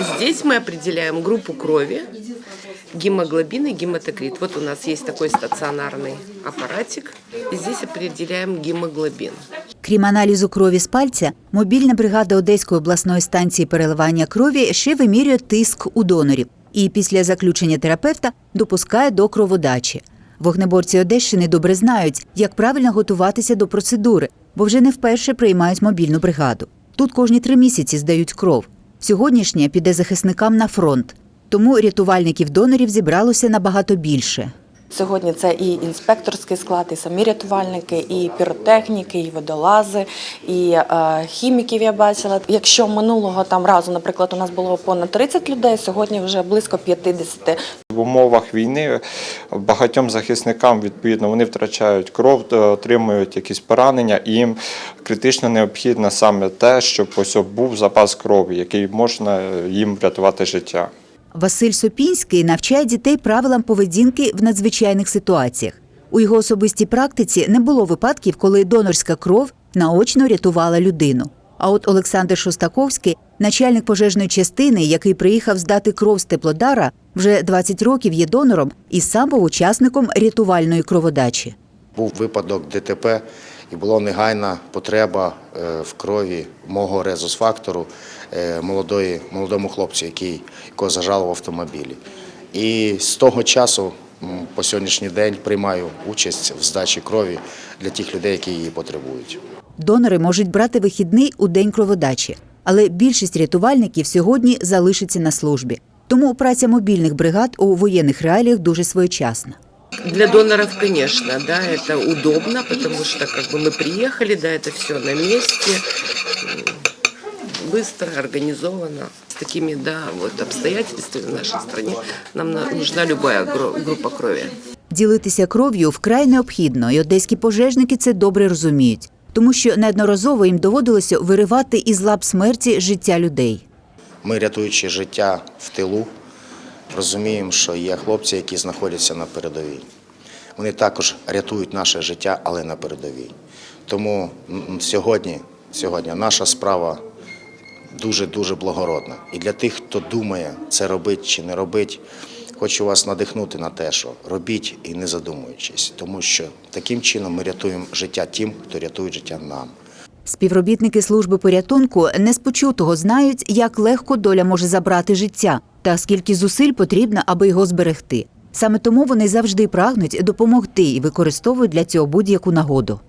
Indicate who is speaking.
Speaker 1: Здесь мы определяем группу крови, гемоглобин и гематокрит. Вот у нас есть такой стационарный аппаратик. Здесь определяем гемоглобин.
Speaker 2: Крім аналізу крові з пальця, мобільна бригада Одеської обласної станції переливання крові ще вимірює тиск у донорів і після заключення терапевта допускає до кроводачі. Вогнеборці Одещини добре знають, як правильно готуватися до процедури, бо вже не вперше приймають мобільну бригаду. Тут кожні три місяці здають кров. Сьогоднішня піде захисникам на фронт. Тому рятувальників донорів зібралося набагато більше.
Speaker 3: Сьогодні це і інспекторський склад, і самі рятувальники, і піротехніки, і водолази, і е, хіміків я бачила. Якщо минулого там разу, наприклад, у нас було понад 30 людей, сьогодні вже близько 50.
Speaker 4: В умовах війни багатьом захисникам відповідно вони втрачають кров, е, отримують якісь поранення, і їм критично необхідно саме те, щоб ось був запас крові, який можна їм врятувати життя.
Speaker 2: Василь Сопінський навчає дітей правилам поведінки в надзвичайних ситуаціях. У його особистій практиці не було випадків, коли донорська кров наочно рятувала людину. А от Олександр Шостаковський, начальник пожежної частини, який приїхав здати кров з теплодара, вже 20 років є донором і сам був учасником рятувальної кроводачі.
Speaker 5: Був випадок ДТП і була негайна потреба е, в крові мого резус-фактору е, молодої, молодому хлопцю, який, якого зажало в автомобілі. І з того часу по сьогоднішній день приймаю участь в здачі крові для тих людей, які її потребують.
Speaker 2: Донори можуть брати вихідний у день кроводачі, але більшість рятувальників сьогодні залишиться на службі. Тому праця мобільних бригад у воєнних реаліях дуже своєчасна.
Speaker 1: Для доноров, конечно, да, это удобно, потому что как бы мы приехали, да, это все на месте, м, быстро, организовано. С такими, да, вот обстоятельствами в нашей стране нам на- нужна любая гро- группа крови.
Speaker 2: Ділитися кров'ю вкрай необхідно, і одеські пожежники це добре розуміють, тому що неодноразово їм доводилося виривати із лап смерті життя людей.
Speaker 5: Ми, рятуючи життя в тилу, розуміємо, що є хлопці, які знаходяться на передовій. Вони також рятують наше життя, але на передовій. Тому сьогодні, сьогодні наша справа дуже-дуже благородна. І для тих, хто думає, це робить чи не робить, хочу вас надихнути на те, що робіть і не задумуючись, тому що таким чином ми рятуємо життя тим, хто рятує життя нам.
Speaker 2: Співробітники служби порятунку неспочутого знають, як легко доля може забрати життя та скільки зусиль потрібно, аби його зберегти. Саме тому вони завжди прагнуть допомогти і використовують для цього будь-яку нагоду.